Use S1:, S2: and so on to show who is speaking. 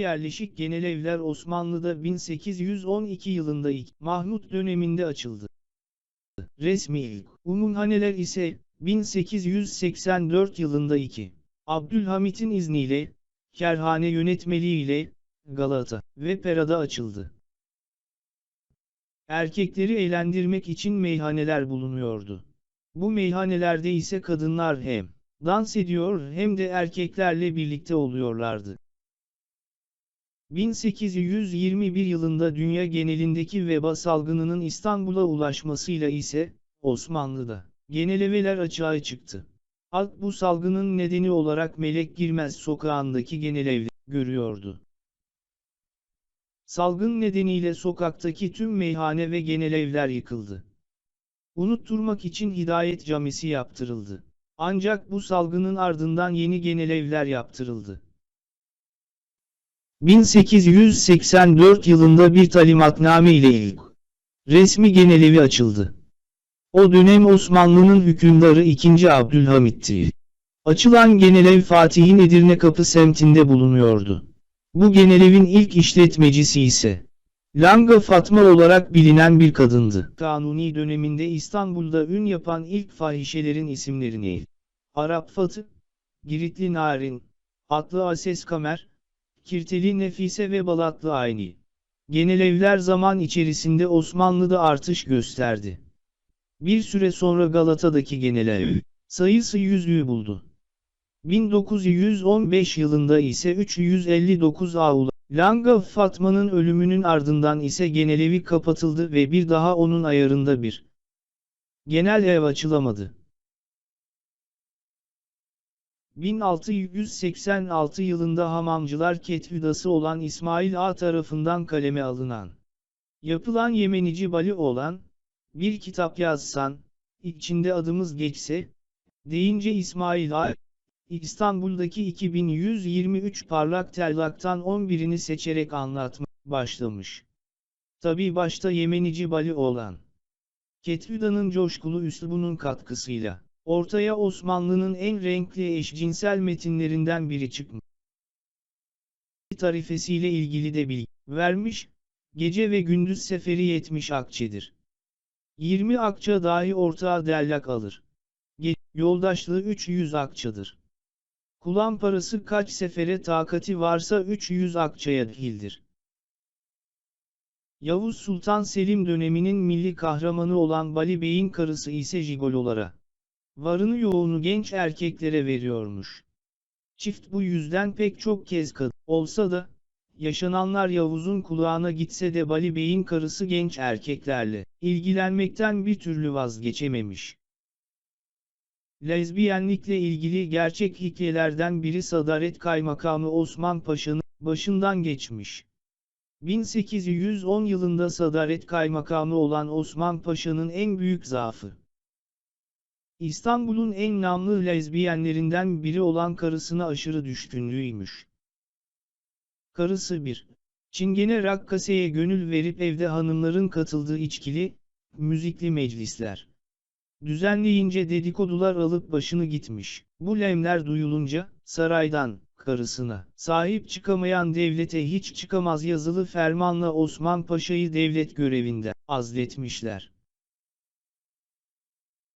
S1: yerleşik genelevler Osmanlı'da 1812 yılında ilk Mahmut döneminde açıldı. Resmi ilk umumhaneler ise 1884 yılında 2. Abdülhamit'in izniyle, kerhane yönetmeliğiyle, Galata ve Pera'da açıldı. Erkekleri eğlendirmek için meyhaneler bulunuyordu. Bu meyhanelerde ise kadınlar hem dans ediyor hem de erkeklerle birlikte oluyorlardı. 1821 yılında dünya genelindeki veba salgınının İstanbul'a ulaşmasıyla ise, Osmanlı'da, geneleveler açığa çıktı. Halk bu salgının nedeni olarak Melek Girmez sokağındaki genelevleri görüyordu. Salgın nedeniyle sokaktaki tüm meyhane ve genelevler yıkıldı. Unutturmak için Hidayet Camisi yaptırıldı. Ancak bu salgının ardından yeni genelevler yaptırıldı. 1884 yılında bir talimatname ile ilk resmi genelevi açıldı. O dönem Osmanlı'nın hükümdarı 2. Abdülhamit'ti. Açılan genelev Fatih'in Edirne Kapı semtinde bulunuyordu. Bu genelevin ilk işletmecisi ise Langa Fatma olarak bilinen bir kadındı. Kanuni döneminde İstanbul'da ün yapan ilk fahişelerin isimlerini Arap Fatı, Giritli Narin, Atlı Ases Kamer, Kirteli Nefise ve Balatlı Ayni. Genelevler zaman içerisinde Osmanlı'da artış gösterdi. Bir süre sonra Galata'daki genelev sayısı yüzlüğü buldu. 1915 yılında ise 359 avlu. Langa Fatma'nın ölümünün ardından ise genelevi kapatıldı ve bir daha onun ayarında bir genel ev açılamadı. 1686 yılında Hamamcılar Ketüdası olan İsmail A tarafından kaleme alınan, yapılan Yemenici Bali olan, bir kitap yazsan, içinde adımız geçse, deyince İsmail A, İstanbul'daki 2123 parlak tellaktan 11'ini seçerek anlatma başlamış. Tabi başta Yemenici Bali olan. Ketüda'nın coşkulu üslubunun katkısıyla, ortaya Osmanlı'nın en renkli eşcinsel metinlerinden biri çıkmış. Tarifesiyle ilgili de bilgi vermiş, gece ve gündüz seferi 70 akçedir. 20 akça dahi ortağa dellak alır. Ge yoldaşlığı 300 akçadır. Kulağın parası kaç sefere takati varsa 300 akçaya dahildir. Yavuz Sultan Selim döneminin milli kahramanı olan Bali Bey'in karısı ise jigololara. Varını yoğunu genç erkeklere veriyormuş. Çift bu yüzden pek çok kez kadın olsa da, yaşananlar Yavuz'un kulağına gitse de Bali Bey'in karısı genç erkeklerle ilgilenmekten bir türlü vazgeçememiş. Lezbiyenlikle ilgili gerçek hikayelerden biri Sadaret Kaymakamı Osman Paşa'nın başından geçmiş. 1810 yılında Sadaret Kaymakamı olan Osman Paşa'nın en büyük zaafı. İstanbul'un en namlı lezbiyenlerinden biri olan karısına aşırı düşkünlüğüymüş. Karısı bir. Çingene rakkaseye gönül verip evde hanımların katıldığı içkili, müzikli meclisler. Düzenleyince dedikodular alıp başını gitmiş. Bu lemler duyulunca, saraydan, karısına, sahip çıkamayan devlete hiç çıkamaz yazılı fermanla Osman Paşa'yı devlet görevinden azletmişler.